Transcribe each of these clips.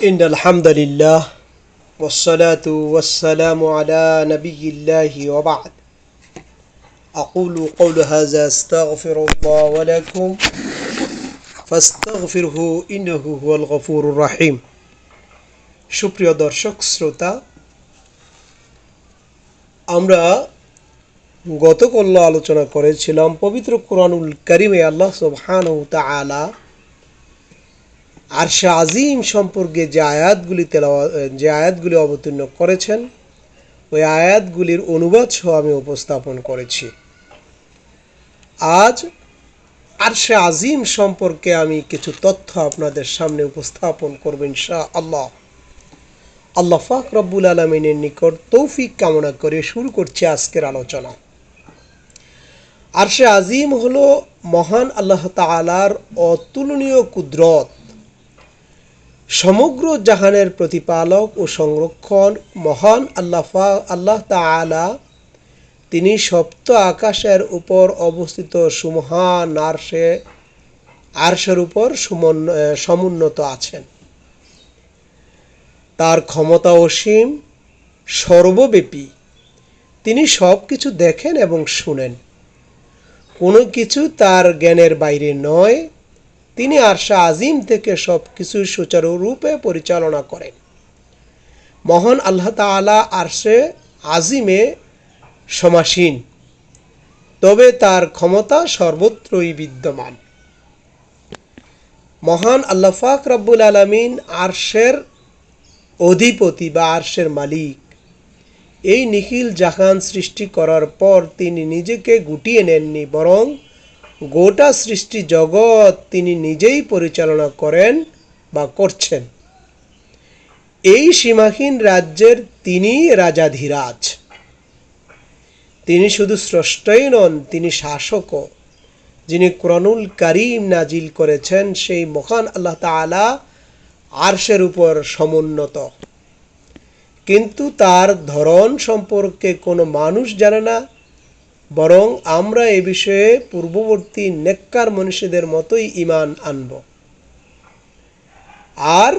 إن الحمد لله والصلاة والسلام على نبي الله وبعد أقول قول هذا استغفر الله ولكم فاستغفره إنه هو الغفور الرحيم সুপ্রিয় দর্শক শ্রোতা আমরা গতকল্য আলোচনা করেছিলাম পবিত্র কোরআনুল করিমে আল্লাহ সুবহানাহু তাআলা আরশে আজিম সম্পর্কে যে আয়াতগুলি তেলাওয়া যে আয়াতগুলি অবতীর্ণ করেছেন, ওই আয়াতগুলির অনুবাদ সহ আমি উপস্থাপন করেছি। আজ আরশে আজিম সম্পর্কে আমি কিছু তথ্য আপনাদের সামনে উপস্থাপন করব ইনশা আল্লাহ আল্লাহ ফাক রব্বুল আলমিনের নিকট তৌফিক কামনা করে শুরু করছি আজকের আলোচনা। আরশে আজিম হলো মহান আল্লাহ তালার অতুলনীয় কুদরত। সমগ্র জাহানের প্রতিপালক ও সংরক্ষণ মহান আল্লাহ আল্লাহ তালা তিনি সপ্ত আকাশের উপর অবস্থিত সুমহান আরশে, আরশের উপর সমুন্নত আছেন। তার ক্ষমতা অসীম, সর্বব্যাপী। তিনি সব কিছু দেখেন এবং শুনেন। কোনো কিছু তার জ্ঞানের বাইরে নয় তিনি আরশা আজিম থেকে সব কিছু সুচারুরূপে পরিচালনা করেন। মহান আল্লাহ তালা আরশে আজিমে সমাসীন। তবে তার ক্ষমতা সর্বত্রই বিদ্যমান। মহান আল্লাফাক রব্বুল আলমিন আরশের অধিপতি বা আরশের মালিক। এই নিখিল জাহান সৃষ্টি করার পর তিনি নিজেকে গুটিয়ে নেননি, বরং গোটা সৃষ্টি জগৎ তিনি নিজেই পরিচালনা করেন বা করছেন। এই সীমাহীন রাজ্যের তিনি রাজাধিরাজ। তিনি শুধু স্রষ্টই নন, তিনি শাসকও। যিনি কোরআনুল করিম নাজিল করেছেন, সেই মহান আল্লাহ তালা আরশের উপর সমুন্নত। কিন্তু তার ধরন সম্পর্কে কোনো মানুষ জানে না বরং আমরা এ বিষয়ে পূর্ববর্তী নেককার মনীষীদের মতোই ইমান আনব। আর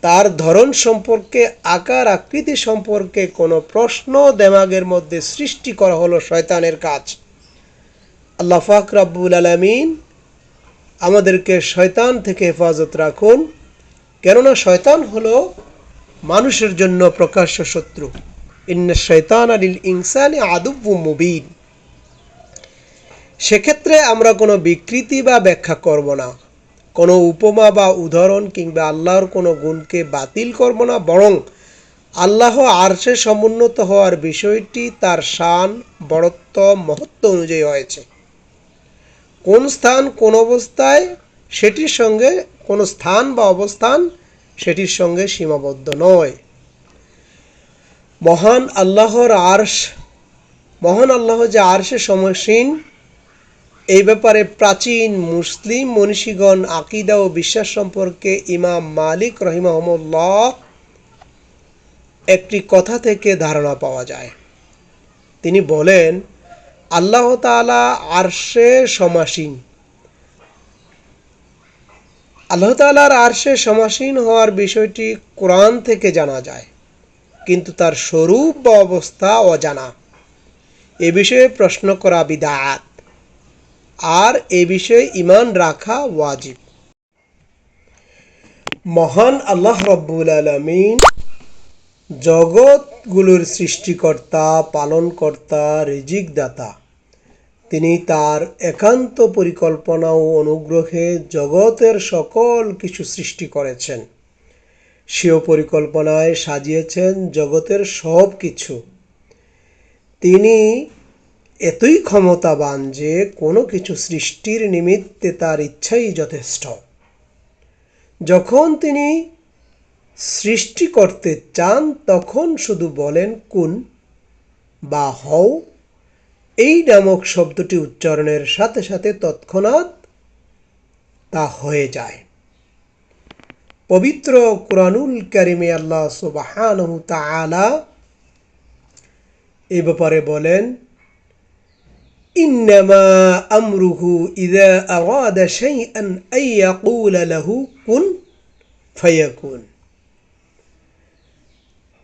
তার ধরন সম্পর্কে, আকার আকৃতি সম্পর্কে কোনো প্রশ্ন দেমাগের মধ্যে সৃষ্টি করা হলো শয়তানের কাজ। আল্লাহ ফাক রাব্বুল আলমিন আমাদেরকে শয়তান থেকে হেফাজত রাখুন, কেননা শয়তান হলো মানুষের জন্য প্রকাশ্য শত্রু। ইন্না শৈতান আলিল ইনসানি আদুব্বু মুবিন। সেক্ষেত্রে আমরা কোনো বিকৃতি বা ব্যাখ্যা করব না। কোনো উপমা বা উদাহরণ কিংবা আল্লাহর কোনো গুণকে বাতিল করব না, বরং আল্লাহ আরশে সমুন্নত হওয়ার বিষয়টি তার শান, বড়ত্ব, মহত্ব অনুযায়ী হয়েছে। কোন স্থান কোন অবস্থায় সেটির সঙ্গে, কোন স্থান বা অবস্থান সেটির সঙ্গে সীমাবদ্ধ নয়। মহান আল্লাহর আর্শ, মহান আল্লাহ যে আরশে সমসীন এই ব্যাপারে প্রাচীন মুসলিম মনীষীগণ আকিদা ও বিশ্বাস সম্পর্কে ইমাম মালিক রহিমাহমুল্লাহ একটি কথা থেকে ধারণা পাওয়া যায়। তিনি বলেন, আল্লাহ তালা আরশে সমাসীন। আল্লাহ তালার আরশে সমাসীন হওয়ার বিষয়টি কোরআন থেকে জানা যায়, কিন্তু তার স্বরূপ বা অবস্থা অজানা। এ বিষয়ে প্রশ্ন করা বিদায়াত আর এ বিষয়ে ইমান রাখা ওয়াজিব। মহান আল্লাহ রব্বুল আলমিন জগৎগুলোর সৃষ্টিকর্তা, পালনকর্তা রিজিক দাতা তিনি তার একান্ত পরিকল্পনা ও অনুগ্রহে জগতের সকল কিছু সৃষ্টি করেছেন। সেও পরিকল্পনায় সাজিয়েছেন জগতের সব কিছু তিনি এতই ক্ষমতাবান যে কোনো কিছু সৃষ্টির নিমিত্তে তার ইচ্ছাই যথেষ্ট। যখন তিনি সৃষ্টি করতে চান, তখন শুধু বলেন, কুন বা হও এই নামক শব্দটি উচ্চারণের সাথে সাথে তৎক্ষণাৎ তা হয়ে যায়। পবিত্র কুরআনুল কারিমে আল্লাহ সুবহানাহু তাআলা এ ব্যাপারে বলেন إنما أمره إذا أراد شيئا أن يقول له كن فيكون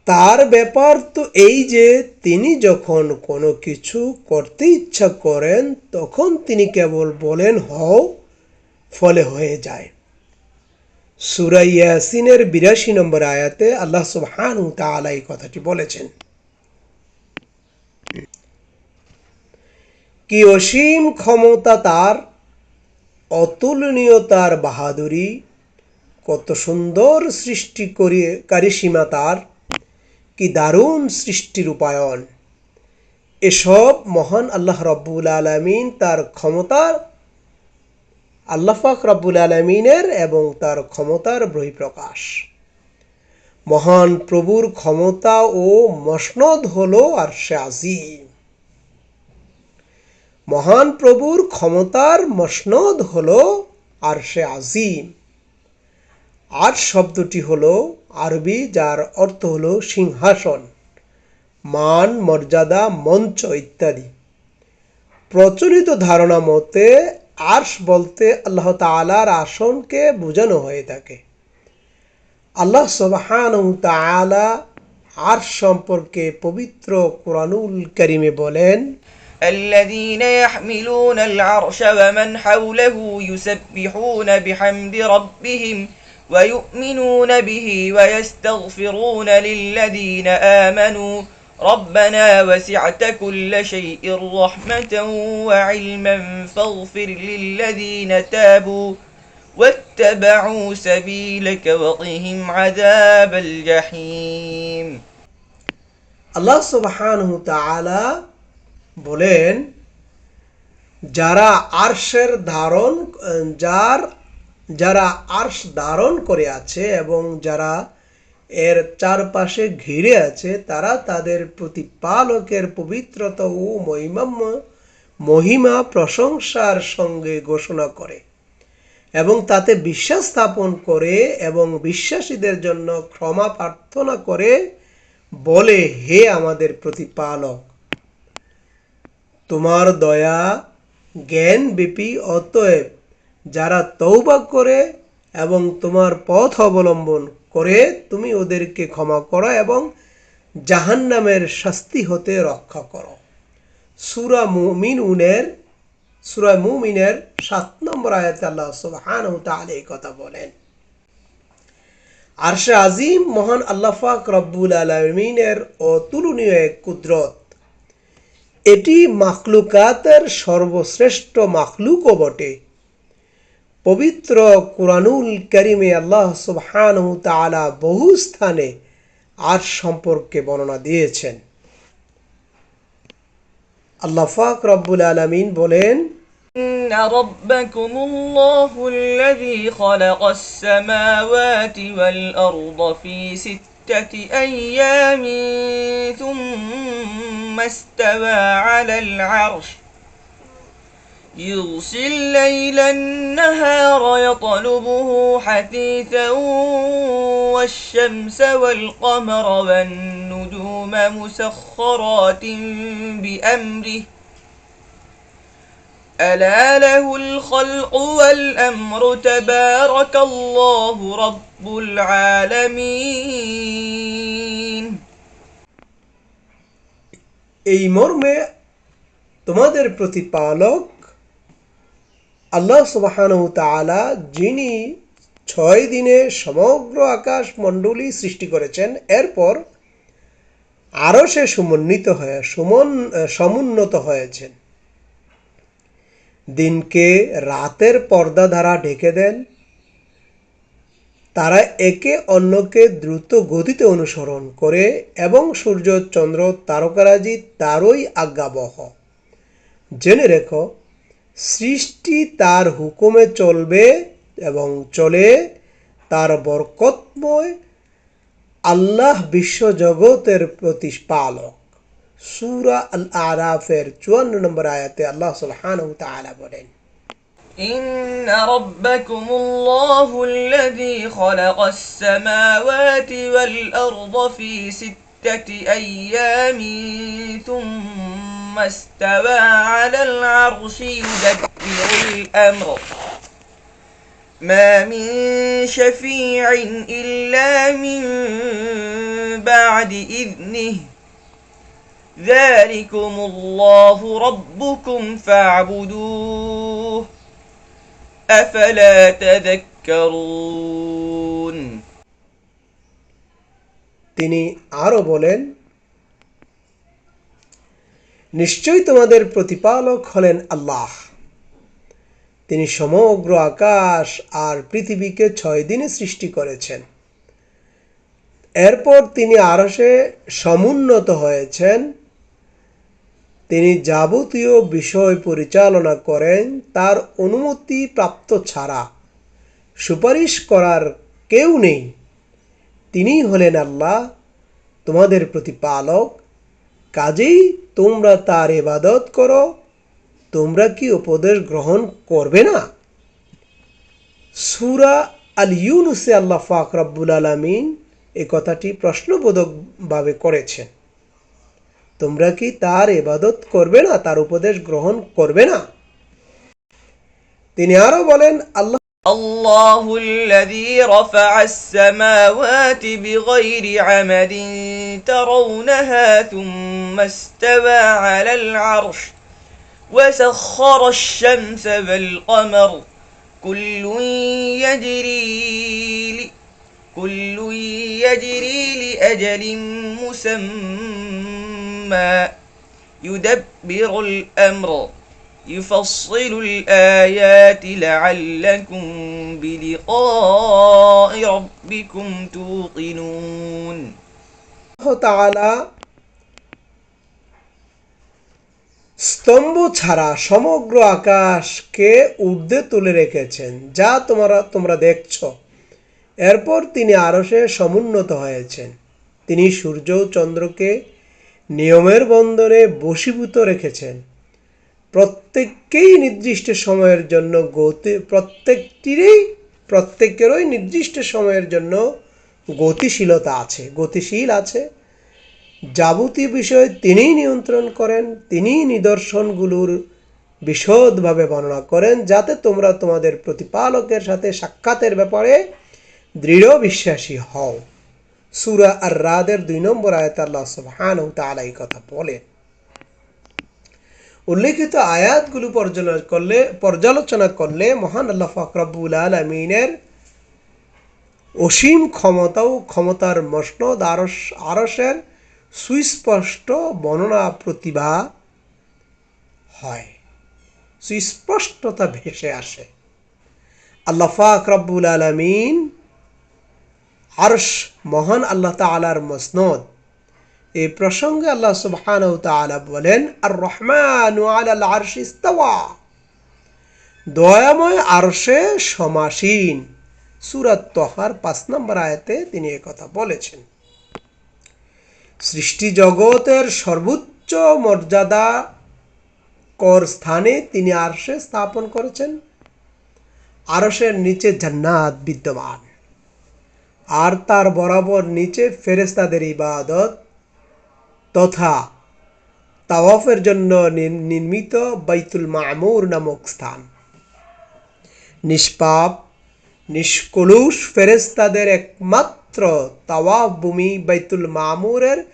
তার ব্যাপার তো এই যে তিনি যখন কোনো কিছু করতে ইচ্ছা করেন তখন তিনি কেবল বলেন হও ফলে হয়ে যায় সুরা ইয়াসিনের বিরাশি নম্বর আয়াতে আল্লাহ সুবহান তাআলা এই কথাটি বলেছেন কি অসীম ক্ষমতা তার, অতুলনীয় তার বাহাদুরি, কত সুন্দর সৃষ্টি করি কারিসীমা তার, কি দারুণ সৃষ্টির রূপায়ণ এসব মহান আল্লাহ রব্বুল আলমিন তার ক্ষমতার আল্লাহাক রব্বুল আলমিনের এবং তার ক্ষমতার বহিঃপ্রকাশ। মহান প্রভুর ক্ষমতা ও মসনদ হল আর সে আজিম। মহান প্রভুর ক্ষমতার মসনদ হল আর সে আজিম। আর শব্দটি হল আরবি, যার অর্থ হল সিংহাসন, মান, মর্যাদা, মঞ্চ ইত্যাদি। প্রচলিত ধারণা মতে আর্শ বলতে আল্লাহ তালার আসনকে বোঝানো হয়ে থাকে। আল্লাহ সবহান তালা আর্শ সম্পর্কে পবিত্র কোরআনুল করিমে বলেন الذين يحملون العرش ومن حوله يسبحون بحمد ربهم ويؤمنون به ويستغفرون للذين آمنوا. ربنا وسعت كل شيء رحمة وعلما فاغفر للذين تابوا واتبعوا سبيلك وقهم عذاب الجحيم. الله سبحانه وتعالى বলেন, যারা আরশের ধারণ, যার, যারা আর্শ ধারণ করে আছে এবং যারা এর চারপাশে ঘিরে আছে, তারা তাদের প্রতিপালকের পবিত্রতা ও মহিমাম, মহিমা প্রশংসার সঙ্গে ঘোষণা করে এবং তাতে বিশ্বাস স্থাপন করে এবং বিশ্বাসীদের জন্য ক্ষমা প্রার্থনা করে বলে, হে আমাদের প্রতিপালক। তোমার দয়া, জ্ঞান ব্যাপী অতএব যারা তৌবা করে এবং তোমার পথ অবলম্বন করে, তুমি ওদেরকে ক্ষমা করো এবং জাহান্নামের শাস্তি হতে রক্ষা করো। সুরা মুমিন উনের সুরা মুমিনের সাত নম্বর আয়াতে আল্লাহ সুবহান তাআলা এই কথা বলেন। আরশে আজিম মহান আল্লাহাক রব্বুল আলমিনের অতুলনীয় এক কুদরত এটি মাখলুকাতের সর্বশ্রেষ্ঠ মাখলুকও বটে পবিত্র কুরআনুল করিমে আল্লাহ সুবহান তাআলা বহু স্থানে আর সম্পর্কে বর্ণনা দিয়েছেন আল্লাহ ফাক রব্বুল আলমিন বলেন إن ربكم الله الذي خلق السماوات والأرض في ستة أيام ثم استوى على العرش. يغشي الليل النهار يطلبه حثيثا والشمس والقمر والنجوم مسخرات بأمره. ألا له الخلق والأمر تبارك الله رب العالمين এই মর্মে তোমাদের প্রতিপালক আল্লাহ সুবাহান তাআলা যিনি ছয় দিনে সমগ্র আকাশ মণ্ডলী সৃষ্টি করেছেন এরপর আরও সে সমন্বিত হয়ে সমন সমুন্নত হয়েছেন দিনকে রাতের পর্দা দ্বারা ঢেকে দেন। তারা একে অন্যকে দ্রুত গতিতে অনুসরণ করে এবং সূর্য, চন্দ্র, তারকারাজি তারই আজ্ঞাবহ। জেনে রেখো, সৃষ্টি তার হুকুমে চলবে এবং চলে তার বরকতময় আল্লাহ বিশ্বজগতের প্রতিপালক। সুরা আল আরাফের চুয়ান্ন নম্বর আয়াতে আল্লাহ সুলহান তাআলা বলেন إن ربكم الله الذي خلق السماوات والأرض في ستة أيام ثم استوى على العرش يدبر الأمر ما من شفيع إلا من بعد إذنه ذلكم الله ربكم فاعبدوه أفلا تذكرون তিনি আরো বলেন নিশ্চয়ই তোমাদের প্রতিপালক হলেন আল্লাহ তিনি সমগ্র আকাশ আর পৃথিবীকে ছয় দিনে সৃষ্টি করেছেন এরপর তিনি আরশে সমুন্নত হয়েছেন তিনি যাবতীয় বিষয় পরিচালনা করেন তার অনুমতি প্রাপ্ত ছাড়া। সুপারিশ করার কেউ নেই। তিনিই হলেন আল্লাহ, তোমাদের প্রতিপালক। কাজেই তোমরা তার এবাদত করো, তোমরা কি উপদেশ গ্রহণ করবে না? সুরা আল ইউনুসে আল্লাহ ফাক রব্বুল আলমিন এ কথাটি প্রশ্নবোধকভাবে করেছেন। তোমরা কি তার ইবাদত করবে না তার উপদেশ গ্রহণ করবে না তিনি আরো বলেন আল্লাহ الله الذي رفع السماوات بغير عمد ترونها ثم استوى على العرش وسخر الشمس والقمر كل يجري ل- كل يجري لأجل مسمى يدبر الأمر يفصل الآيات لعلكم بلقاء ربكم توقنون তাআলা স্তম্ভ ছাড়া সমগ্র আকাশকে ঊর্ধ্বে তুলে রেখেছেন যা তোমরা তোমরা দেখছ এরপর তিনি আরশে সমুন্নত হয়েছেন তিনি সূর্য ও চন্দ্রকে নিয়মের বন্দরে বশীভূত রেখেছেন। প্রত্যেককেই নির্দিষ্ট সময়ের জন্য গতি, প্রত্যেকটিরই, প্রত্যেকেরই নির্দিষ্ট সময়ের জন্য গতিশীলতা আছে, গতিশীল আছে। যাবতীয় বিষয় তিনিই নিয়ন্ত্রণ করেন, তিনিই নিদর্শনগুলোর বিশদভাবে বর্ণনা করেন, যাতে তোমরা তোমাদের প্রতিপালকের সাথে সাক্ষাতের ব্যাপারে দৃঢ় বিশ্বাসী হও। সুরা আর রাদের দুই নম্বর আয়াত আল্লাহ তাআলা এই কথা বলেন। উল্লেখিত আয়াতগুলো পর্যালোচনা করলে পর্যালোচনা করলে মহান আল্লাহ ফাকরাবুল আলমিনের অসীম ক্ষমতা ও ক্ষমতার মসনদ আরস আরসের সুস্পষ্ট বর্ণনা প্রতিভা হয়। সুস্পষ্টতা ভেসে আসে। আল্লাহ ফাক রব্বুল আলমিন আরশ মহান আল্লাহ তালার মসনদ। এই প্রসঙ্গে আল্লাহ সুবহানাহু তাআলা বলেন আর রহমান দয়াময় আরশে সমাসীন। সুরাত তহার পাঁচ নম্বর আয়াতে তিনি কথা বলেছেন। সৃষ্টি জগতের সর্বোচ্চ মর্যাদা কর স্থানে তিনি আরশে স্থাপন করেছেন। আরশের নিচে জান্নাত বিদ্যমান। আর তার বরাবর নিচে ফেরেস্তাদের ইবাদত তথা তাওয়াফের জন্য নির- নির্মিত বাইতুল মামুর নামক স্থান। নিষ্পাপ, নিষ্কলুষ ফেরেস্তাদের একমাত্র তাওয়াফ ভূমি বাইতুল মামুরের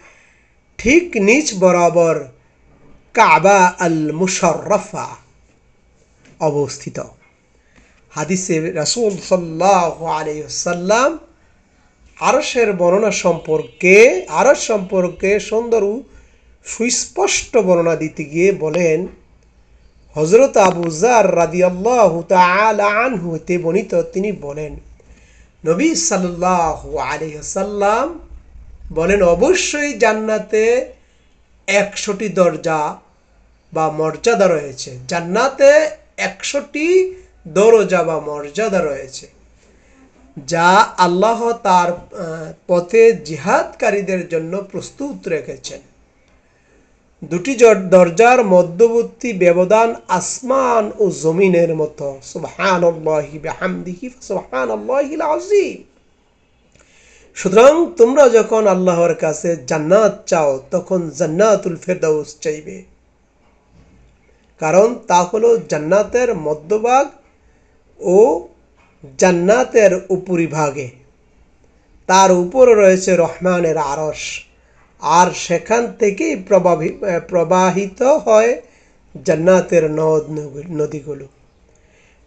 ঠিক নিচ বরাবর কাবা আল মুশাররফা অবস্থিত। হাদিসে রাসূল সাল্লাহ আলাইহি আরশের বর্ণনা সম্পর্কে, আরশ সম্পর্কে সুন্দর সুস্পষ্ট বর্ণনা দিতে গিয়ে বলেন হজরত আবু জার তাআলা আনহু হতে বর্ণিত, তিনি বলেন, নবী সাল্লাল্লাহু আলাইহি সাল্লাম বলেন, অবশ্যই জান্নাতে একশোটি দরজা বা মর্যাদা রয়েছে। জান্নাতে একশোটি দরজা বা মর্যাদা রয়েছে। যা আল্লাহ তার পথে জিহাদকারীদের জন্য প্রস্তুত রেখেছেন। দুটি দরজার মধ্যবর্তী ব্যবধান আসমান ও জমিনের মতো। সুতরাং তোমরা যখন আল্লাহর কাছে জান্নাত চাও, তখন জান্নাতুল ফেরদাউস চাইবে। কারণ তা হলো জান্নাতের মধ্যভাগ ও জান্নাতের উপরিভাগে। তার উপরে রয়েছে রহমানের আরস আর সেখান থেকেই প্রবাহি প্রবাহিত হয় জান্নাতের নদ নদীগুলো।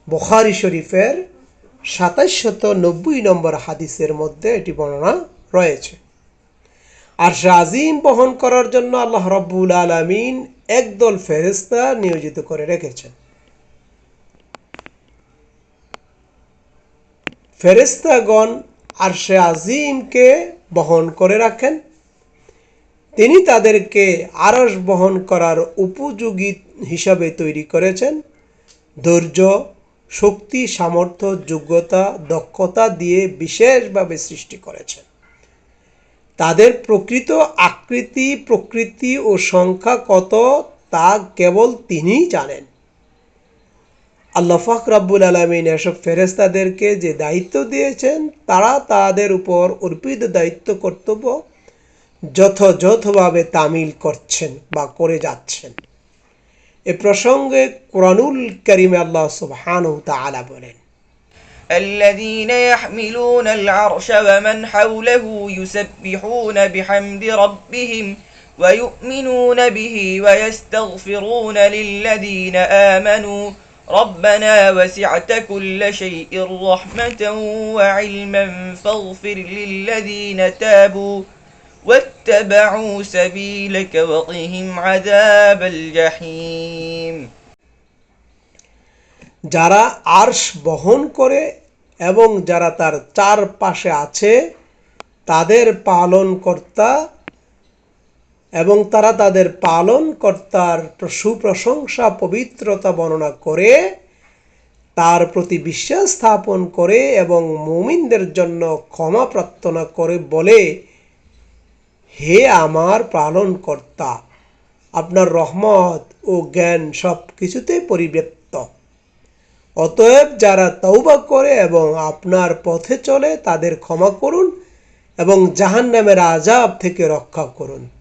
বুখারি শরীফের সাতাশশত নব্বই নম্বর হাদিসের মধ্যে এটি বর্ণনা রয়েছে। আর সে আজিম বহন করার জন্য আল্লাহ রব্বুল আলমিন একদল ফেরেস্তা নিয়োজিত করে রেখেছেন। ফেরেস্তাগণ আর সে আজিমকে বহন করে রাখেন। তিনি তাদেরকে আরস বহন করার উপযোগী হিসাবে তৈরি করেছেন। ধৈর্য, শক্তি, সামর্থ্য, যোগ্যতা, দক্ষতা দিয়ে বিশেষভাবে সৃষ্টি করেছেন। তাদের প্রকৃত আকৃতি, প্রকৃতি ও সংখ্যা কত তা কেবল তিনিই জানেন। আল্লাহ ফাক রাব্বুল আলমিন এসব ফেরেস্তাদেরকে যে দায়িত্ব দিয়েছেন তারা তাদের উপর অর্পিত দায়িত্ব কর্তব্য যথাযথভাবে তামিল করছেন বা করে যাচ্ছেন এ প্রসঙ্গে কোরআনুল করিমে আল্লাহ সুবহানাহু তাআলা বলেন الذين يحملون العرش ومن حوله يسبحون بحمد ربهم ويؤمنون به ويستغفرون للذين آمنوا ربنا وسعت كل شيء رحمة وعلما فاغفر للذين تابوا واتبعوا سبيلك وقهم عذاب الجحيم যারা আর্শ বহন করে এবং যারা তার চারপাশে আছে তাদের পালনকর্তা এবং তারা তাদের পালনকর্তার সুপ্রশংসা, পবিত্রতা বর্ণনা করে, তার প্রতি বিশ্বাস স্থাপন করে এবং মুমিনদের জন্য ক্ষমা প্রার্থনা করে বলে, হে আমার পালনকর্তা, আপনার রহমত ও জ্ঞান সব কিছুতে পরিব্যাপ্ত। অতএব যারা তৌবা করে এবং আপনার পথে চলে, তাদের ক্ষমা করুন এবং জাহান্নামের আজাব থেকে রক্ষা করুন।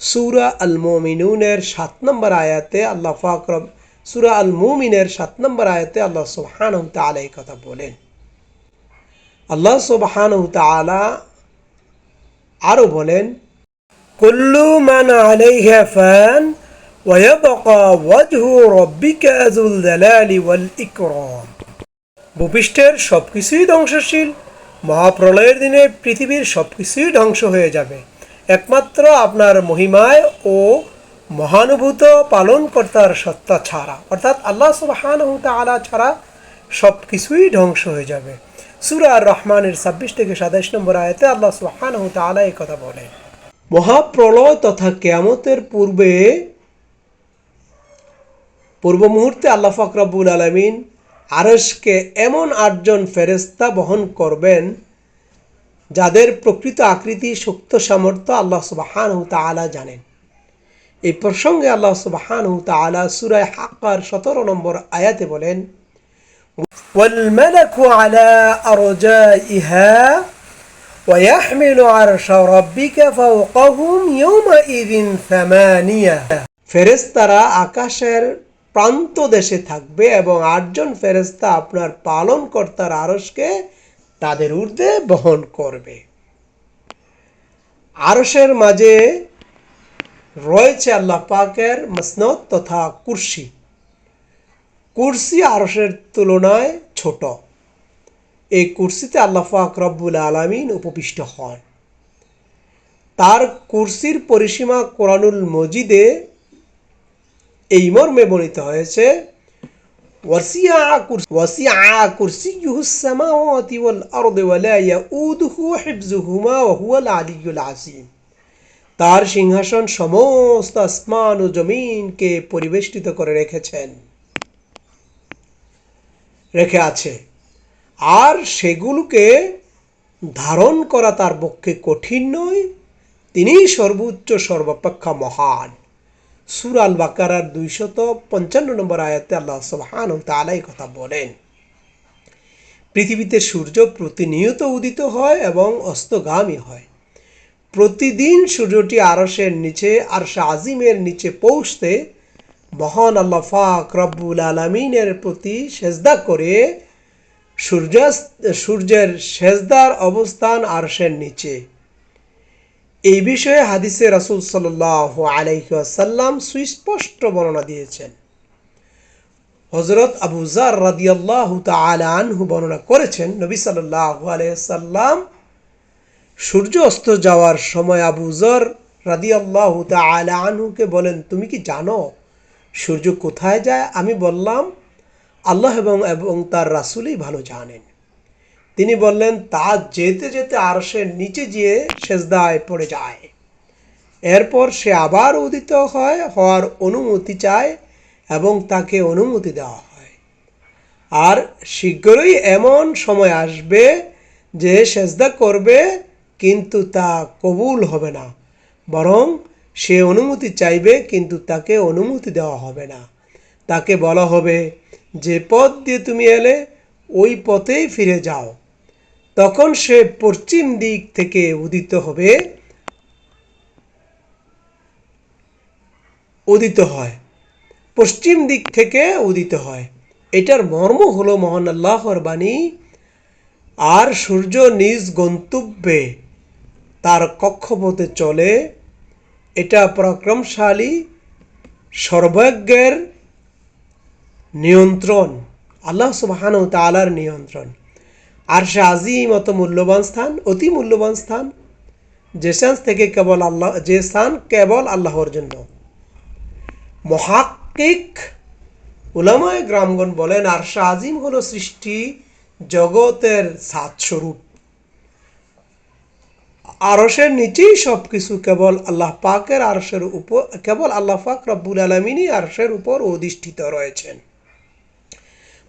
সুরা আল মোমিনুনের সাত নম্বর আয়াতে আল্লাহ ফাকরব সুরা আল মুমিনের সাত নম্বর আয়াতে আল্লাহ সুবহান তালা এই কথা বলেন আল্লাহ সুবহান তালা আরও বলেন কুল্লু মান আলাইহা ফান ويبقى وجه ربك ذو الجلال والإكرام ভূপৃষ্ঠের সব কিছুই ধ্বংসশীল মহাপ্রলয়ের দিনে পৃথিবীর সব কিছুই ধ্বংস হয়ে যাবে একমাত্র আপনার মহিমায় ও মহানুভূত পালনকর্তার সত্তা ছাড়া। অর্থাৎ আল্লাহ সুবাহান তালা ছাড়া সব কিছুই ধ্বংস হয়ে যাবে। সুরা রহমানের ছাব্বিশ থেকে সাতাইশ নম্বর আয়তে আল্লাহ সুবাহান তালা এই কথা বলেন। মহাপ্রলয় তথা কেয়ামতের পূর্বে পূর্ব মুহূর্তে আল্লাহ ফাকরাবুল আলমিন আরসকে এমন আটজন ফেরেস্তা বহন করবেন যাদের প্রকৃত আকৃতি শক্ত সামর্থ্য আল্লাহ সুবাহান তালা জানেন এই প্রসঙ্গে আল্লাহ সুবাহান তালা সুরায় হাক্কার সতেরো নম্বর আয়াতে বলেন والملك على أرجائها ويحمل عرش ربك فوقهم يومئذ ثمانية ফেরেস্তারা আকাশের প্রান্ত দেশে থাকবে এবং আটজন ফেরেস্তা আপনার পালনকর্তার আরসকে তাদের ঊর্ধ্বে বহন করবে। আরসের মাঝে রয়েছে আল্লাহ পাকের মসনদ তথা কুর্সি। কুর্সি আরসের তুলনায় ছোট। এই কুর্সিতে আল্লাহ পাক রব্বুল আলমিন উপবিষ্ট হন। তার কুর্সির পরিসীমা কোরআনুল মজিদে এই মর্মে বর্ণিত হয়েছে وسع كرسي وسع كرسيه السماوات والأرض ولا يؤوده حفظهما وهو العلي العظيم তার সিংহাসন সমস্ত আসমান ও জমিনকে পরিবেষ্টিত করে রেখেছেন রেখে আছে আর সেগুলোকে ধারণ করা তার পক্ষে কঠিন নয় তিনিই সর্বোচ্চ সর্বাপেক্ষা মহান সুর আল বাকারার দুইশত পঞ্চান্ন নম্বর আয়াতে আল্লাহ সুবহান তালাই কথা বলেন। পৃথিবীতে সূর্য প্রতিনিয়ত উদিত হয় এবং অস্তগামী হয়। প্রতিদিন সূর্যটি আরসের নিচে, আরশে আজিমের নিচে পৌঁছতে মহান আল্লাহ ফাক রব্বুল আলমিনের প্রতি সেজদা করে সূর্যাস্ত, সূর্যের সেজদার অবস্থান আরশের নিচে। এই বিষয়ে হাদিসে রাসূল সাল্লাল্লাহু আলাইহি ওয়াসাল্লাম সুস্পষ্ট বর্ণনা দিয়েছেন। হজরত আবু জার রাদিয়াল্লাহু তাআলা আনহু বর্ণনা করেছেন, নবী সাল্লাল্লাহু আলাইসাল্লাম সূর্য অস্ত যাওয়ার সময় আবু জর রাদিয়াল্লাহু তাআলা আনহুকে বলেন, তুমি কি জানো সূর্য কোথায় যায়? আমি বললাম, আল্লাহ এবং এবং তার রাসূলই ভালো জানেন। তিনি বললেন, তা যেতে যেতে আরশের নিচে গিয়ে সেজদায় পড়ে যায়। এরপর সে আবার উদিত হয়, হওয়ার অনুমতি চায় এবং তাকে অনুমতি দেওয়া হয়। আর শীঘ্রই এমন সময় আসবে যে সেজদা করবে, কিন্তু তা কবুল হবে না। বরং সে অনুমতি চাইবে, কিন্তু তাকে অনুমতি দেওয়া হবে না। তাকে বলা হবে, যে পথ দিয়ে তুমি এলে, ওই পথেই ফিরে যাও। তখন সে পশ্চিম দিক থেকে উদিত হবে। উদিত হয়। পশ্চিম দিক থেকে উদিত হয়। এটার মর্ম হলো মহান আল্লাহর বাণী, আর সূর্য নিজ গন্তব্যে তার কক্ষপথে চলে। এটা পরাক্রমশালী, সর্বজ্ঞের নিয়ন্ত্রণ, আল্লাহ সুবাহান তালার নিয়ন্ত্রণ। আর সে আজিম অত মূল্যবান স্থান, অতি মূল্যবান স্থান, যে স্থান থেকে কেবল আল্লাহ যে স্থান কেবল আল্লাহর জন্য। মহাক্কিক উলামায় গ্রামগণ বলেন, আর আজিম হল সৃষ্টি জগতের স্বরূপ আরসের নিচেই সব কিছু কেবল আল্লাহ পাকের আরসের উপর কেবল আল্লাহ পাক রব্বুল আলমিনই আরসের উপর অধিষ্ঠিত রয়েছেন।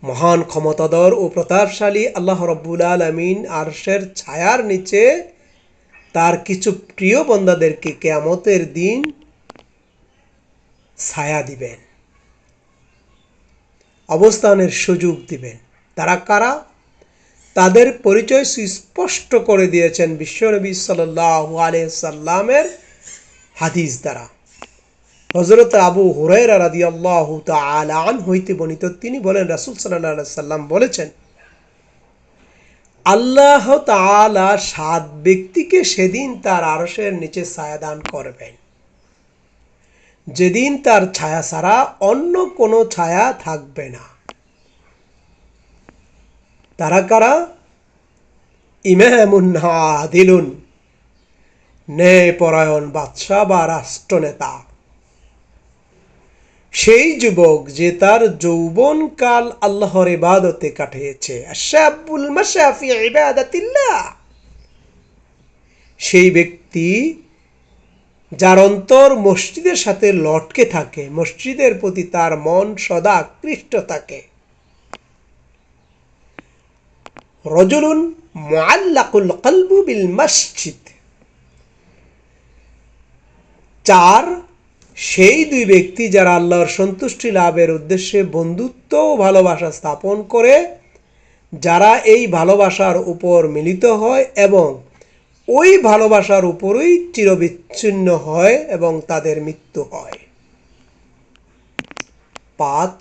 মহান ক্ষমতাধর ও প্রতাপশালী আল্লাহ রব্বুল আলমিন আরশের ছায়ার নিচে তার কিছু প্রিয় বন্দাদেরকে কেয়ামতের দিন ছায়া দিবেন। অবস্থানের সুযোগ দিবেন। তারা কারা? তাদের পরিচয় সুস্পষ্ট করে দিয়েছেন বিশ্বনবী সাল্লাহ সাল্লামের হাদিস দ্বারা। হজরত আবু হুরাইরা রাদি আল্লাহ আন হইতে বর্ণিত, তিনি বলেন, রাসুল সাল্লাম বলেছেন, আল্লাহ তাআলা সাত ব্যক্তিকে সেদিন তার আরশের নিচে ছায়া দান করবেন। যেদিন তার ছায়া ছাড়া অন্য কোনো ছায়া থাকবে না। তারা কারা? ইমামুন আদিলুন ন্যায় পরায়ণ বাদশাহ বা রাষ্ট্রনেতা। সেই যুবক যে তার যৌবনকাল আল্লাহর ইবাদতে কাটিয়েছে। আশাবুল মাশাফি ইবাদাতিল্লাহ। সেই ব্যক্তি যার অন্তর মসজিদের সাথে লটকে থাকে, মসজিদের প্রতি তার মন সদা আকৃষ্ট থাকে। রজুলুন কলবু বিল মসজিদ। চার সেই দুই ব্যক্তি যারা আল্লাহর সন্তুষ্টি লাভের উদ্দেশ্যে বন্ধুত্ব ও ভালোবাসা স্থাপন করে, যারা এই ভালোবাসার উপর মিলিত হয় এবং ওই ভালোবাসার উপরই চিরবিচ্ছিন্ন হয় এবং তাদের মৃত্যু হয়। পাঁচ,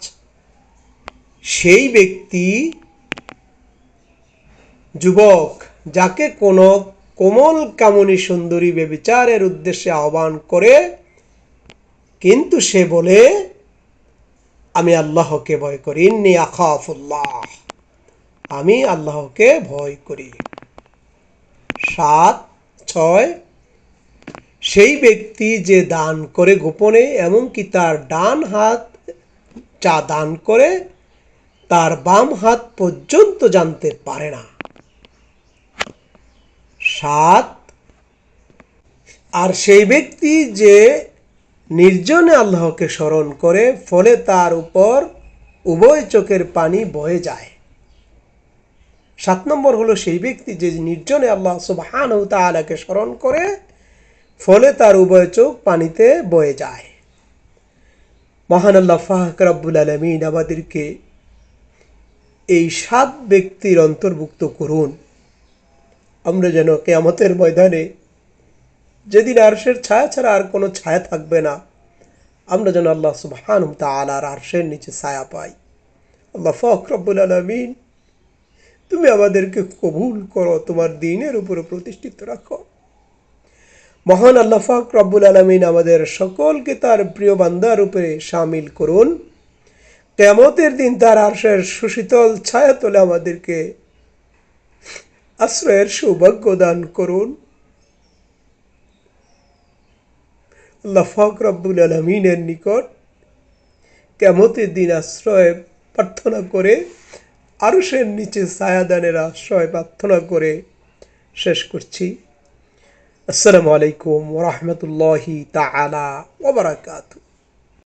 সেই ব্যক্তি যুবক যাকে কোনো কোমল কামনী সুন্দরী বেবিচারের উদ্দেশ্যে আহ্বান করে কিন্তু সে বলে, আমি আল্লাহকে ভয় করি, ইন্নি আখাফুল্লাহ। আমি আল্লাহকে ভয় করি। সাত, ছয়, সেই ব্যক্তি যে দান করে গোপনে, এমনকি তার ডান হাত চা দান করে, তার বাম হাত পর্যন্ত জানতে পারে না। সাত, আর সেই ব্যক্তি যে নির্জনে আল্লাহকে স্মরণ করে, ফলে তার উপর উভয় চোখের পানি বয়ে যায়। সাত নম্বর হলো সেই ব্যক্তি যে নির্জনে আল্লাহ সুবহান তালাকে স্মরণ করে, ফলে তার উভয় চোখ পানিতে বয়ে যায়। মহান আল্লাহ ফাহাক রব্বুল আলমিন আমাদেরকে এই সাত ব্যক্তির অন্তর্ভুক্ত করুন। আমরা যেন কেয়ামতের ময়দানে যেদিন আরশের ছায়া ছাড়া আর কোনো ছায়া থাকবে না, আমরা যেন আল্লাহ সুবহান তালার আরশের নিচে ছায়া পাই। আল্লাহ ফখরবুল আলমিন, তুমি আমাদেরকে কবুল করো, তোমার দিনের উপরে প্রতিষ্ঠিত রাখো। মহান আল্লাহ ফাক রব্বুল আলমিন আমাদের সকলকে তার প্রিয় বান্দার উপরে সামিল করুন। কেমতের দিন তার আরশের সুশীতল ছায়া তোলে আমাদেরকে আশ্রয়ের সৌভাগ্য দান করুন। আল্লাহ রব্বুল আলমিনের নিকট কেমতের দিন আশ্রয় প্রার্থনা করে আরুষের নিচে সায়াদানের আশ্রয় প্রার্থনা করে শেষ করছি। আসসালামু আলাইকুম রহমতুল্লাহি তালা ওবরাকাতু